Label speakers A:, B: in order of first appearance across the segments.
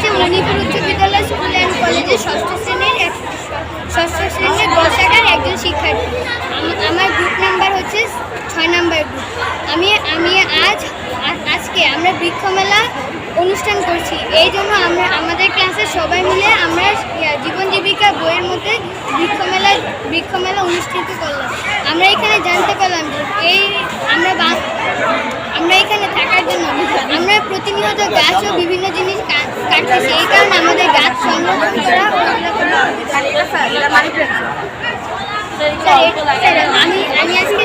A: হচ্ছে মণিপুর উচ্চ বিদ্যালয় স্কুল অ্যান্ড কলেজের ষষ্ঠ শ্রেণির এক ষষ্ঠ শ্রেণির দশ একজন শিক্ষার্থী। আমার গ্রুপ নাম্বার হচ্ছে ছয় নাম্বার গ্রুপ আজকে আমরা বৃক্ষ মেলা অনুষ্ঠান করছি এই জন্য আমরা আমাদের ক্লাসের সবাই মিলে আমরা জীবন জীবিকা বইয়ের মধ্যে বৃক্ষ মেলা বৃক্ষ মেলা অনুষ্ঠিত করলাম আমরা এখানে জানতে পারলাম যে এই আমরা বা- আমরা এখানে থাকার জন্য আমরা প্রতিনিয়ত গাছ ও বিভিন্ন জিনিস কাটতেছি এই কারণে আমাদের গাছ সংরক্ষণ করা আমি আমি আজকে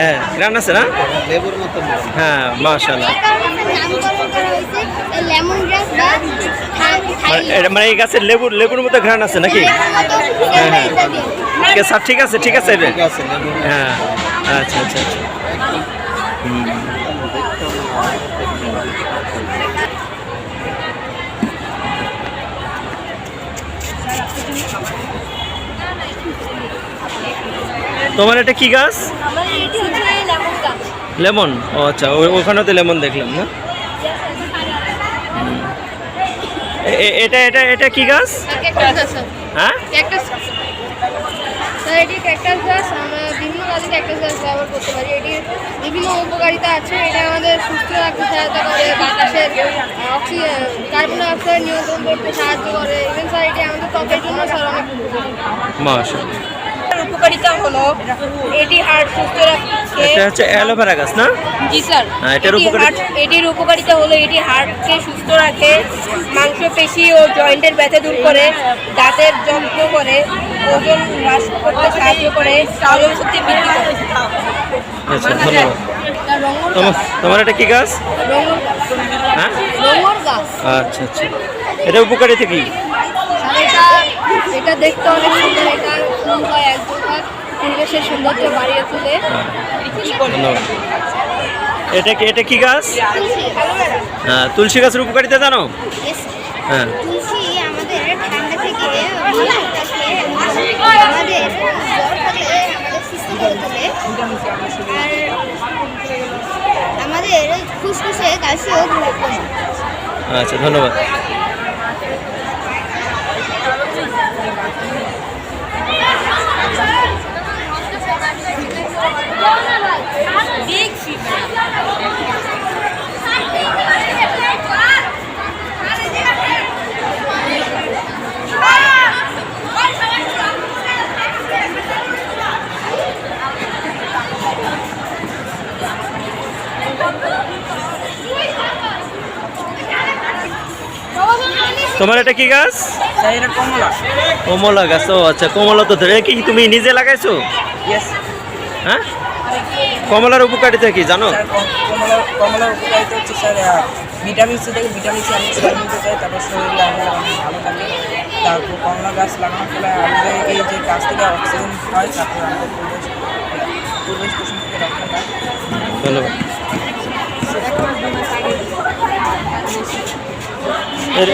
B: হ্যাঁ গ্রান আছে না?
C: লেবুর মতো
B: হ্যাঁ।
A: মাশাআল্লাহ।
B: মানে এটা- মানে এই গাছের লেবুর লেবুর মতো ঘ্রাণ আছে নাকি? হ্যাঁ, হ্যাঁ। ঠিক আছে, স্যার ঠিক আছে ঠিক আছে এটা
C: ঠিক আছে লেবুর
B: হ্যাঁ আচ্ছা আচ্ছা আচ্ছা। হুম। তোমার এটা কি গাছ?
A: লেমন
B: ও আচ্ছা ওখানেও তো লেমন দেখলাম না? এটা এটা এটা কি গাছ? হ্যাঁ?
D: এটি ক্যাকটাস গাছ আমরা বিভিন্ন কাজে ক্যাকটাস গাছ ব্যবহার করতে পারি। এটির বিভিন্ন উপকারিতা আছে। এটা আমাদের সুস্থ রাখতে সহায়তা করে বাতাসের অক্সিজেন কার্বন ডাইঅক্সাইড নিয়ন্ত্রণ করতে সাহায্য করে। ইভেন স্যার এটি আমাদের ত্বকের জন্য স্যার অনেক
B: মাশাআল্লাহ।
D: হলো এটি হার্ট সুস্থ রাখতে
B: এটা হচ্ছে অ্যালোভেরা গাছ না?
D: জি স্যার।
B: হ্যাঁ, এটার উপকারিতা-
D: এটির উপকারিতা হলো এটি হার্টকে সুস্থ রাখে মাংসপেশি ও জয়েন্টের ব্যথা দূর করে দাঁতের যত্ন করে ওজন হ্রাস করতে সাহায্য করে হজম শক্তি বৃদ্ধি করে।
B: আচ্ছা ধন্যবাদ। তোমার এটা কি গাছ? হ্যাঁ? আচ্ছা আচ্ছা। এটা উপকারিতা কি?
D: এটা দেখতে অনেক সুন্দর এটা ফুল হয় এক প্রকার পরিবেশের সৌন্দর্য বাড়িয়ে তোলে।
B: ধন্যবাদ। এটা কি এটা কি গাছ? হ্যাঁ তুলসী গাছের উপকারিতা জানো. হ্যাঁ।
A: তুলসী আমাদের ঠান্ডা থেকে আমাদের তোলে। আর আমাদের ফুসফুসে কাশিও দূর করে
B: তোমার এটা কি গাছ? কমলা। গাছ ও আচ্ছা কমলা তো ধরে। কি তুমি নিজে লাগাইছো? হ্যাঁ? কমলার উপকারিতা কি জানো?
E: স্যার কম- কমলা কমলার উপকারিতা হচ্ছে স্যার ভিটামিন সি থেকে ভিটামিন সি স্যার নিতে চাই তারপর শরীরে অনেক ভালো থাকে। তারপর কমলা গাছ লাগানোর ফলে আমাদের এই যে গাছ থেকে অক্সিজেন হয় তারপর আমাদের পরিবেশ পরিবেশ দূষণ থেকে রক্ষা পায়।
B: ধন্যবাদ।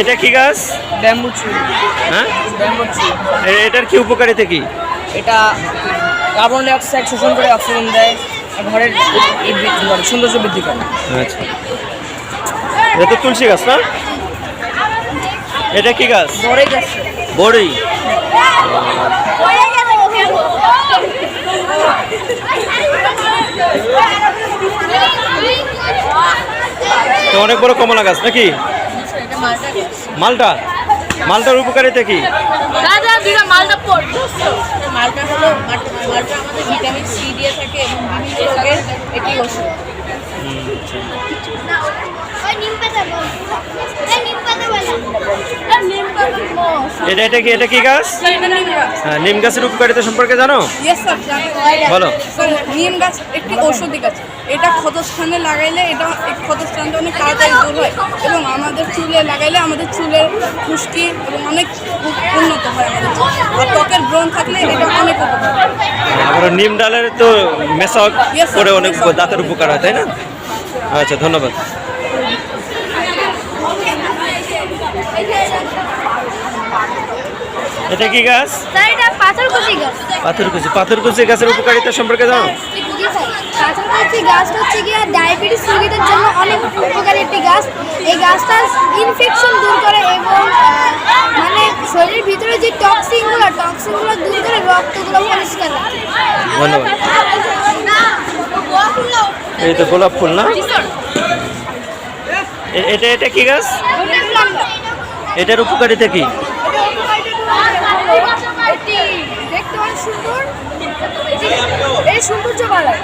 B: এটা কি গাছ?
E: ব্যাম্বু
B: হ্যাঁ? এটার কি উপকারিতা কি?
E: এটা কার্বন ডাইঅক্সাইড শোষণ করে অক্সিজেন দেয় আর ঘরের করে সৌন্দর্য বৃদ্ধি করে।
B: আচ্ছা। এটা তো তুলসী গাছ না? এটা কি গাছ?
E: ঘরে গাছ।
B: বড়ি তো অনেক বড় কমলা গাছ নাকি? মালটা? মালটার উপকারিতা কি?
D: মালটা মালটা হলো মালটা আমাদের ভিটামিন সি দিয়ে থাকে এবং বিভিন্ন রোগের এটি ওষুধ
A: ওই নিম পাতা বল এই নিম পাতা বল
D: নিম গাছ
B: এটা এটা কি এটা কি গাছ? হ্যাঁ নিম গাছের উপকারিতা সম্পর্কে জানো? বলো।
F: নিম গাছ একটি ঔষধি গাছ। এটা ক্ষতস্থানে লাগাইলে এটা ক্ষতস্থানটা অনেক তাড়াতাড়ি দূর হয় এবং আমাদের চুলে লাগাইলে আমাদের চুলের খুশকি এবং অনেক উন্নত হয় আমাদের। আর ত্বকের ব্রণ থাকলে এটা অনেক উপকার
B: আবার নিম ডালের তো মেশাক করে অনেক। দাঁতের উপকার হয় তাই না? আচ্ছা ধন্যবাদ। এটা কি গাছ?
A: স্যার এটা পাথরকুচি গাছ।
B: পাথরকুচি। পাথরকুচি গাছের উপকারিতা সম্পর্কে জানো?
A: পাথরকুচি গাছটা হচ্ছে গিয়ে ডায়াবেটিস রোগীদের জন্য অনেক উপকারী একটি গাছ। এই গাছটা ইনফেকশন দূর করে এবং মানে শরীরের ভিতরে যে টক্সিনগুলো টক্সিনগুলো দূর করে রক্তগুলো পরিষ্কার রাখে।
B: ধন্যবাদ। এই তো গোলাপ ফুল না? এটা এটা কি গাছ? এটার উপকারিতা কি
D: এটি দেখতে অনেক সুন্দর এই সৌন্দর্য বাড়ায়